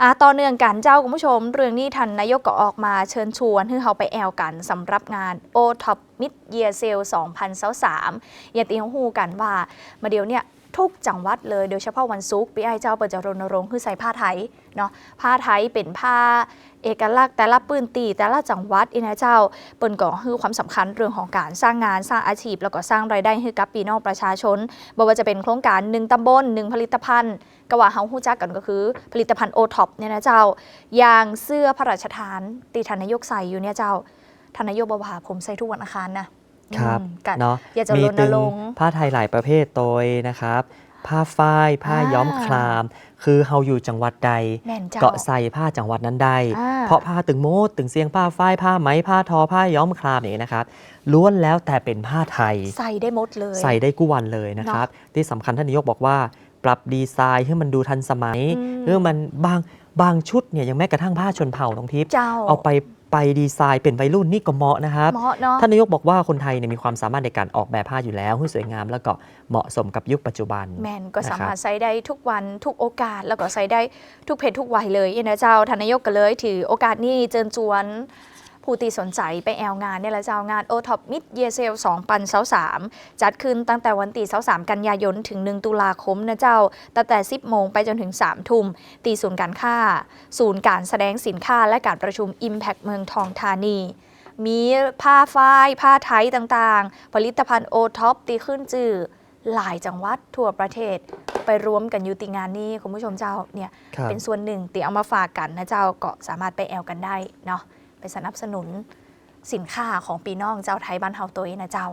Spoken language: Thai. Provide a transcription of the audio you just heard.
อะต่อเนื่องกันเจ้าคุณผู้ชม เรื่องนี้ทันนายกก็ออกมาเชิญชวนให้เขาไปแอลกันสำหรับงาน o t o p Mid Year Sale 2023อย่าตีหูกันว่ามาเดี๋ยวเนี่ย ทุกจังหวัดเลยโดยเฉพาะวันศุกร์ปีไอเจ้าเปิดจะรณรงค์คือใส่ผ้าไทยเนาะผ้าไทยเป็นผ้าเอกลักษณ์แต่ละปืนตีแต่ละจังหวัดอีนะเจ้าเปิ่นก่อคือความสำคัญเรื่องของการสร้างงานสร้างอาชีพ แล้วก็สร้างรายได้ให้กับปีน้องประชาชนบ่ว่าจะเป็นโครงการหนึ่งตำบลหนึ่งผลิตภัณฑ์ก็ว่าเฮาฮู้จักกันก็คือ ผลิตภัณฑ์โอท็อปเนี่ยนะเจ้าอย่างเสื้อพระราชทานตีทานนายกใส่อยู่เนี่ยเจ้าทานนายกบวาผมใส่ทุกวันอังคารนะ ครับอืมกันเนาะอยากจะมีรณตึงรงค์ผ้าไทยหลายประเภทโดยนะครับ ผ้าฝ้าย ผ้าอ่าย้อมคลาม คือเฮาอยู่จังหวัดใดแม่นเจ้าเกาะใส่ผ้าจังหวัดนั้นได้อ่าเพราะผ้าตึงโมดตึงเสียงผ้าฝ้ายผ้าไหมผ้าทอผ้าย้อมคลามอย่างนี้นะครับล้วนแล้วแต่เป็นผ้าไทย ใส่ได้หมดเลย ใส่ได้กู้วันเลยนะครับ ที่สำคัญท่านนายกบอกว่า ปรับดีไซน์ให้มันดูทันสมัยอืมเพื่อมันบางบางชุดเนี่ยยังแม้กระทั่งผ้าชนเผ่าตรงทิพย์เจ้าเอาไป ไปดีไซน์เป็นวัยรุ่นนี่ก็เหมาะนะครับ เหมาะเนาะท่านนายกบอกว่าคนไทยเนี่ยมีความสามารถในการออกแบบผ้าอยู่แล้วให้สวยงาม แล้วก็เหมาะสมกับยุคปัจจุบัน แมนก็นะครับสามารถใส่ได้ทุกวันทุกโอกาส แล้วก็ใส่ได้ทุกเพศทุกวัยเลยนะเจ้าทานนายกก็เลยถือโอกาสนี้เจิญจวน ผู้ตีสนใจไปแอลงานเนี่ยแหละเจ้างาน o t o p Mid Year Sale 2023จัดขึ้นตั้งแต่วันที่23กันยายนถึง 1 ตุลาคมนะเจ้า ตั้งแต่ 10 โมงไปจนถึง 3 ทุ่ม ตีศูนย์การค้า ศูนย์การแสดงสินค้าและการประชุม Impact เมืองทองธานีมีผ้าฝ้าย ผ้าไทยต่างๆ ผลิตภัณฑ์โอท็อปตีขึ้นจื่อหลายจังหวัดทั่วประเทศ ไปรวมกันอยู่ติงานนี้คุณผู้ชมเจ้าเนี่ยครับเป็นส่วนหนึ่งตีเอามาฝากกันนะเจ้าก็สามารถไปแอลกันได้เนาะ ไปสนับสนุนสินค้าของปีน้องเจ้าไทยบ้านเฮาตัวเองนะเจ้า